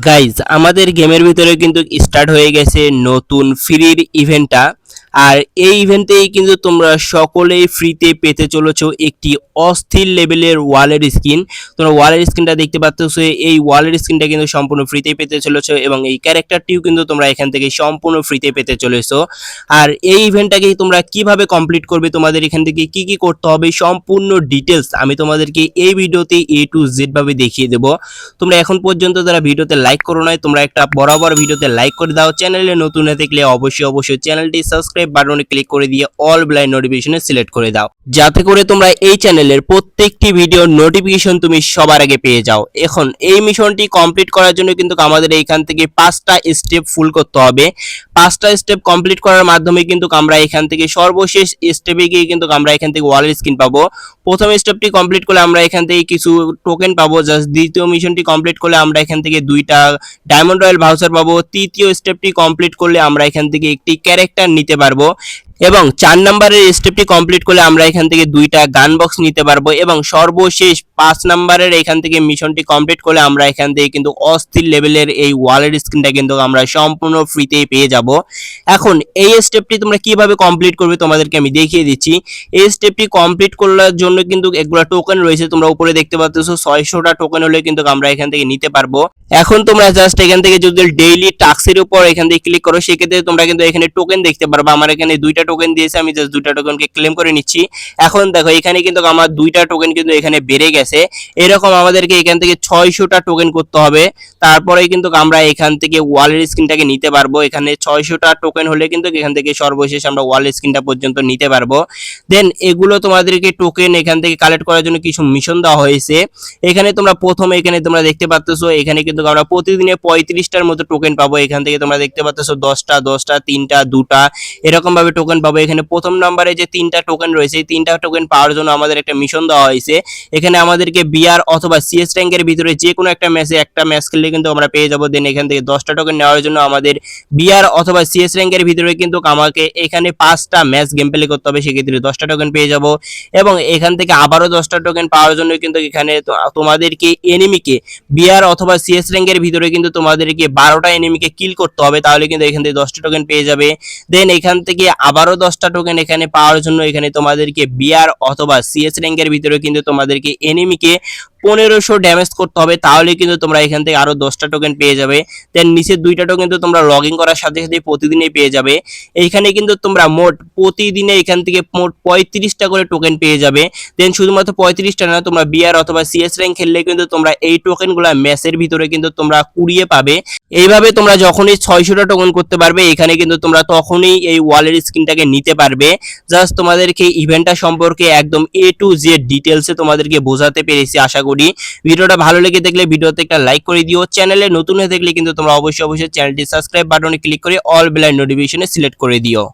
Guys আমাদের গেমের ভিতরে কিন্তু স্টার্ট হয়ে গেছে নতুন ফ্রির ইভেন্টটা আর এই ইভেন্টেই কিন্তু তোমরা সকলেই ফ্রিতে পেতে চলেছো একটি অস্থির লেভেলের ওয়ালের স্কিন তোমরা ওয়ালের স্কিনটা দেখতে পাচ্ছ এই ওয়ালের স্কিনটা কিন্তু সম্পূর্ণ ফ্রিতে পেতে চলেছ এবং এই ক্যারেক্টারটিও কিন্তু তোমরা এখান থেকে সম্পূর্ণ ফ্রিতে পেতে চলেছো। আর এই ইভেন্টটাকে তোমরা কীভাবে কমপ্লিট করবে, তোমাদের এখান থেকে কি কি করতে হবে, সম্পূর্ণ ডিটেলস আমি তোমাদেরকে এই ভিডিওতে এ টু জেড ভাবে দেখিয়ে দেবো। তোমরা এখন পর্যন্ত যারা ভিডিওতে লাইক করো নাই, তোমরা একটা বরাবর ভিডিওতে লাইক করে দাও। চ্যানেলে নতুন হয়ে থাকলে অবশ্যই অবশ্যই চ্যানেলটি সাবস্ক্রাইব বাটনে ক্লিক করে দিয়ে অল ব্লাইন্ড নোটিফিকেশনে সিলেক্ট করে দাও। যাতে করে তোমরা এই চ্যানেলের প্রত্যেকটি ভিডিওর নোটিফিকেশন তুমি সবার আগে পেয়ে যাও। এখন এই মিশনটি কমপ্লিট করার জন্য কিন্তু আমাদের এইখান থেকে পাঁচটা স্টেপ ফুল করতে হবে। পাঁচটা স্টেপ কমপ্লিট করার মাধ্যমে কিন্তু আমরা এখান থেকে সর্বশেষ স্টেপে গিয়ে কিন্তু আমরা এখান থেকে ওয়ালের স্ক্রিন পাবো। প্রথম স্টেপটি কমপ্লিট করলে আমরা এখান থেকে কিছু টোকেন পাবো। জাস্ট দ্বিতীয় মিশনটি কমপ্লিট করলে আমরা এখান থেকে দুইটা ডায়মন্ড রয়্যাল ভাউচার পাবো। তৃতীয় স্টেপটি কমপ্লিট করলে আমরা এখান থেকে একটি ক্যারেক্টার নিতে পারব। এবং চার নম্বরের স্টেপটি কমপ্লিট করলে আমরা এখান থেকে দুইটা গান বক্স নিতে পারব এবং সর্বশেষ পাঁচ নম্বরের এখান থেকে মিশনটি কমপ্লিট করলে আমরা এখান থেকে কিন্তু অস্থির লেভেলের এই ওয়ালের স্ক্রিনটা কিন্তু আমরা সম্পূর্ণ ফ্রিতেই পেয়ে যাব। এখন এই স্টেপটি তোমরা কীভাবে কমপ্লিট করবে তোমাদেরকে আমি দেখিয়ে দিচ্ছি। এই স্টেপটি কমপ্লিট করার জন্য কিন্তু এগুলা টোকেন রয়েছে, তোমরা উপরে দেখতে পাচ্ছ ছয়শোটা টোকেন হলে কিন্তু আমরা এখান থেকে নিতে পারব। এখন তোমরা জাস্ট এখান থেকে যদি ডেইলি টাক্সের উপর এখান থেকে ক্লিক করো, সেক্ষেত্রে তোমরা কিন্তু এখানে টোকেন দেখতে পারবে। আমার এখানে দুইটা টোকেন দিয়েছে, আমি জাস্ট দুইটা টোকেনকে ক্লেম করে নিচ্ছি। এখন দেখো, এখানে কিন্তু আমার দুইটা টোকেন কিন্তু এখানে বেড়ে গেছে। এরকম আমাদেরকে এখান থেকে ছয়শোটা টোকেন করতে হবে। তারপরে কিন্তু আমরা এখান থেকে ওয়ালের স্ক্রিনটাকে নিতে পারব। এখানে ছয়শোটা টোকেন হলে কিন্তু এখান থেকে সর্বশেষ আমরা ওয়ালের স্ক্রিনটা পর্যন্ত নিতে পারব। দেন এগুলো তোমাদেরকে টোকেন এখান থেকে কালেক্ট করার জন্য কিছু মিশন দেওয়া হয়েছে। এখানে তোমরা প্রথমে এখানে তোমরা দেখতে পাচ্ছ এখানে কিন্তু আমরা প্রতিদিনে পঁয়ত্রিশটার মতো টোকেন পাবো। এখান থেকে তোমরা দেখতে পাচ্ছ দশটা দশটা, তিনটা, দুটা এরকম ভাবে টোকেন পাবো। এখানে প্রথম নম্বরে যে তিনটা টোকেন রয়েছে, এই তিনটা টোকেন পাওয়ার জন্য আমাদের একটা মিশন দেওয়া হয়েছে। এখানে আমাদেরকে বিআর অথবা সিএস র্যাঙ্কের ভিতরে যে কোনো একটা ম্যাচে একটা ম্যাচ খেললে কিন্তু আমরা পেয়ে যাব। দেন এখান থেকে দশটা টোকেন নেওয়ার জন্য আমাদের বিআর অথবা সিএস র্যাঙ্কের ভিতরে কিন্তু আমাকে এখানে পাঁচটা ম্যাচ গেম প্লে করতে হবে। সেক্ষেত্রে দশটা টোকেন পেয়ে যাব এবং এখান থেকে আবারও দশটা টোকেন পাওয়ার জন্য কিন্তু এখানে তোমাদেরকে এনিমিকে বিআর অথবা সিএস র্যাঙ্কের ভিতরে কিন্তু তোমাদেরকে বারোটা এনিমিকে কিল করতে হবে। তাহলে কিন্তু এখান থেকে দশটা টোকেন পেয়ে যাবে। দেন এখান থেকে আবারও দশটা টোকেন এখানে পাওয়ার জন্য এখানে তোমাদেরকে বিআর অথবা সিএস র্যাঙ্কের ভিতরে কিন্তু তোমাদেরকে এনিমিকে পনেরোশো ড্যামেজ করতে হবে, তাহলে কিন্তু তোমরা এখান থেকে আরও দশটা টোকেন পেয়ে যাবে। দেন নিচের দুইটা টোকেন তো তোমরা লগ ইন করার সাথে সাথে প্রতিদিনই পেয়ে যাবে। এইখানে কিন্তু তোমরা মোট প্রতিদিনে এখান থেকে মোট পঁয়ত্রিশটা করে টোকেন পেয়ে যাবে। দেন শুধুমাত্র পঁয়ত্রিশটা না, তোমরা বিআর অথবা সিএস র্যাঙ্ক খেললে কিন্তু তোমরা এই টোকেনগুলো ম্যাচের ভিতরে কিন্তু তোমরা কুড়িয়ে পাবে। এইভাবে তোমরা যখনই ছয়শোটা টোকেন করতে পারবে, এখানে কিন্তু তোমরা তখনই এই ওয়ালের স্ক্রিনটাকে নিতে পারবে। জাস্ট তোমাদেরকে ইভেন্টটা সম্পর্কে একদম এ টু জেড ডিটেলসে তোমাদেরকে বোঝাতে পেরেছি, আশা করি। ভিডিওটা ভালো লেগে থাকলে ভিডিওতে একটা লাইক করে দিও। চ্যানেলে নতুন হয়ে থাকলে কিন্তু তোমরা অবশ্যই অবশ্যই চ্যানেলটি সাবস্ক্রাইব বাটনে ক্লিক করে অল বেলাইন নোটিফিকেশনে সিলেক্ট করে দিও।